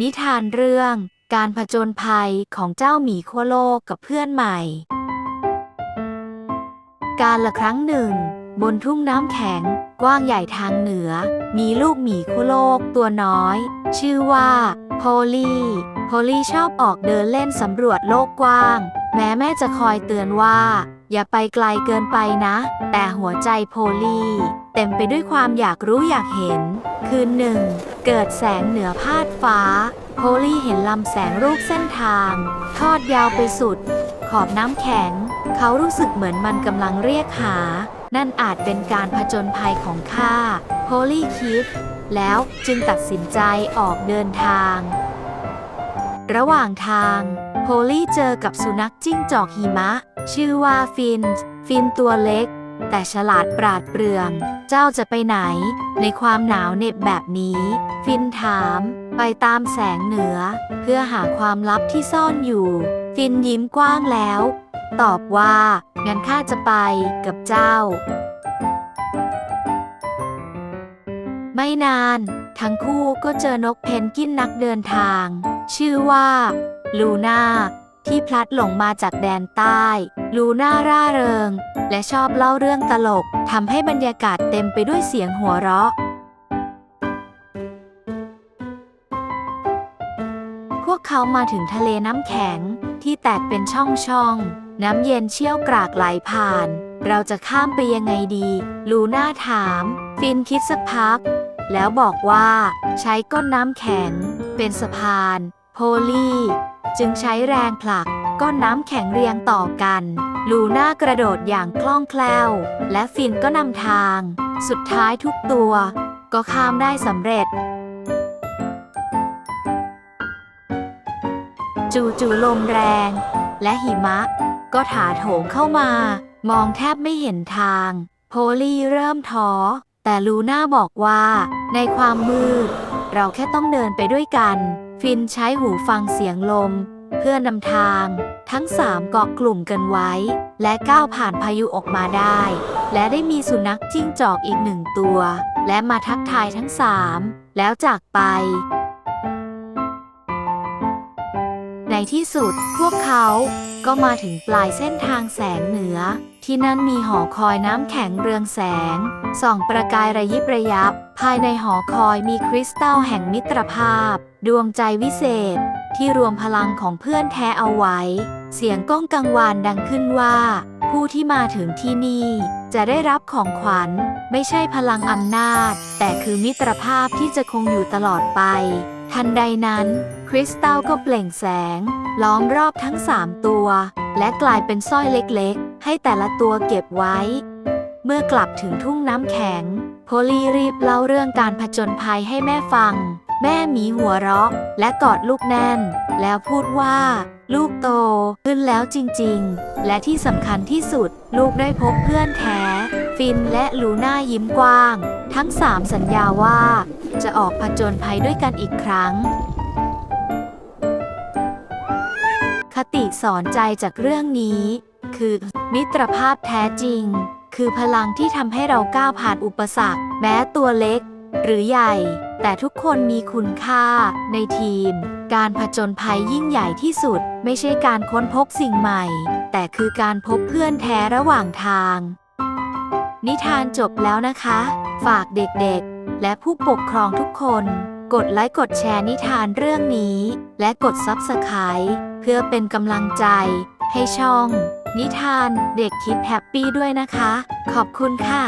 นิทานเรื่องการผจญภัยของเจ้าหมีขั้วโลกกับเพื่อนใหม่ การละครั้งหนึ่ง บนทุ่งน้ำแข็ง กว้างใหญ่ทางเหนือ มีลูกหมีขั้วโลกตัวน้อย ชื่อว่าโพลีโพลีชอบออกเดินเล่นสำรวจโลกกว้าง แม้แม่จะคอยเตือนว่า อย่าไปไกลเกินไปนะ แต่หัวใจโพลี เต็มไปด้วยความอยากรู้อยากเห็น คืนหนึ่ง เกิดแสงเหนือพาดฟ้า โพลีเห็นลำแสงรูปเส้นทาง ทอดยาวไปสุด ขอบน้ำแข็ง เขารู้สึกเหมือนมันกำลังเรียกหา นั่นอาจเป็นการผจญภัยของข้า โพลีคิด แล้วจึงตัดสินใจออกเดินทาง ระหว่างทาง โพลีเจอกับสุนัขจิ้งจอกหิมะ ชื่อว่าฟิน ฟินตัวเล็ก แต่ฉลาดปราดเปรื่อง เจ้าจะไปไหน ในความหนาวเหน็บแบบนี้ ฟินถาม ไปตามแสงเหนือ เพื่อหาความลับที่ซ่อนอยู่ ฟินยิ้มกว้างแล้ว ตอบว่า งั้นข้าจะไปกับเจ้า ไม่นาน ทั้งคู่ก็เจอนกเพนกินนักเดินทาง ชื่อว่า ลูน่า ที่พลัดหลงมาจากแดนใต้ ลูน่าร่าเริง และชอบเล่าเรื่องตลกทำให้บรรยากาศเต็มไปด้วยเสียงหัวเราะ พวกเขามาถึงทะเลน้ำแข็งที่แตกเป็นช่องๆ น้ำเย็นเชี่ยวกรากไหลผ่าน เราจะข้ามไปยังไงดี ลูน่าถาม ฟินคิดสักพัก แล้วบอกว่า ใช้ก้นน้ำแข็ง เป็นสะพาน โพลี่จึงใช้แรงผลัก ก้อนน้ำแข็งเรียงต่อกัน ลูน่ากระโดดอย่างคล่องแคล่ว และฟินก็นำทาง สุดท้ายทุกตัว ก็ข้ามได้สำเร็จ จู่ๆลมแรง และหิมะ ก็ถาโถมเข้ามา มองแทบไม่เห็นทาง โพลี่เริ่มท้อแต่ลูน่าบอกว่า ในความมืด เราแค่ต้องเดินไปด้วยกัน ฟินใช้หูฟังเสียงลม เพื่อนำทาง ทั้งสามเกาะกลุ่มกันไว้ และก้าวผ่านพายุออกมาได้ และได้มีสุนัขจิ้งจอกอีกหนึ่งตัว และมาทักทายทั้งสามแล้วจากไป ในที่สุดพวกเขาก็มาถึงปลายเส้นทางแสงเหนือ ที่นั่นมีหอคอยน้ำแข็งเรืองแสง ส่องประกายระยิบระยับ ภายในหอคอยมีคริสตัลแห่งมิตรภาพ ดวงใจวิเศษ ที่รวมพลังของเพื่อนแท้เอาไว้ เสียงก้องกังวานดังขึ้นว่า ผู้ที่มาถึงที่นี่ จะได้รับของขวัญ ไม่ใช่พลังอำนาจ แต่คือมิตรภาพที่จะคงอยู่ตลอดไป ทันใดนั้น คริสตัลก็เปล่งแสง ล้อมรอบทั้งสามตัว และกลายเป็นสร้อยเล็กๆ ให้แต่ละตัวเก็บไว้ เมื่อกลับถึงทุ่งน้ำแข็ง โพลีรีบเล่าเรื่องการผจญภัยให้แม่ฟัง แม่หมีหัวเราะ และกอดลูกแน่น แล้วพูดว่า ลูกโตขึ้นแล้วจริงๆ และที่สำคัญที่สุด ลูกได้พบเพื่อนแท้ ฟินและลูน่ายิ้มกว้าง ทั้งสามสัญญาว่า จะออกผจญภัยด้วยกันอีกครั้งคติสอนใจจากเรื่องนี้ คือ มิตรภาพแท้จริง คือพลังที่ทำให้เราก้าวผ่านอุปสรรค แม้ตัวเล็ก หรือใหญ่ แต่ทุกคนมีคุณค่า ในทีม การผจญภัยยิ่งใหญ่ที่สุด ไม่ใช่การค้นพบสิ่งใหม่ แต่คือการพบเพื่อนแท้ระหว่างทาง นิทานจบแล้วนะคะ ฝากเด็กๆ และผู้ปกครองทุกคนกดไลค์กดแชร์นิทานเรื่องนี้ และกด Subscribe เพื่อเป็นกำลังใจให้ช่อง นิทานเด็กคิดแฮปปี้ด้วยนะคะ ขอบคุณค่ะ